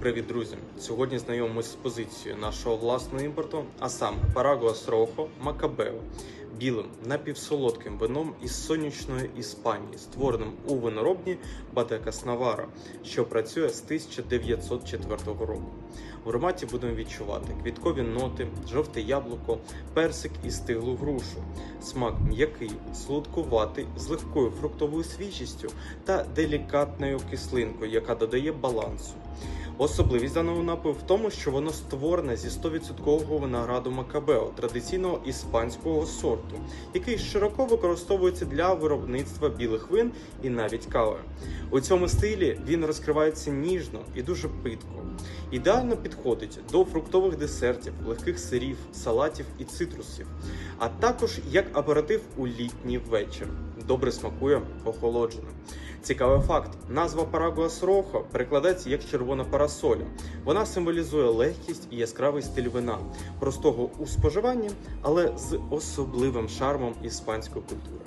Привіт, друзі! Сьогодні знайомимося з позицією нашого власного імпорту, а саме Парагуас Рохо Макабео, білим напівсолодким вином із сонячної Іспанії, створеним у виноробні Батекас Навара, що працює з 1904 року. В ароматі будемо відчувати квіткові ноти, жовте яблуко, персик і стиглу грушу. Смак м'який, солодкуватий, з легкою фруктовою свіжістю та делікатною кислинкою, яка додає балансу. Особливість даного напою в тому, що воно створене зі 100% винограду Макабео, традиційного іспанського сорту, який широко використовується для виробництва білих вин і навіть кави. У цьому стилі він розкривається ніжно і дуже питко. Ідеально підходить до фруктових десертів, легких сирів, салатів і цитрусів, а також як аперитив у літній вечір. Добре смакує охолоджено. Цікавий факт: назва Парагуас Рохо перекладається як червона парасоля. Вона символізує легкість і яскравий стиль вина, простого у споживанні, але з особливим шармом іспанської культури.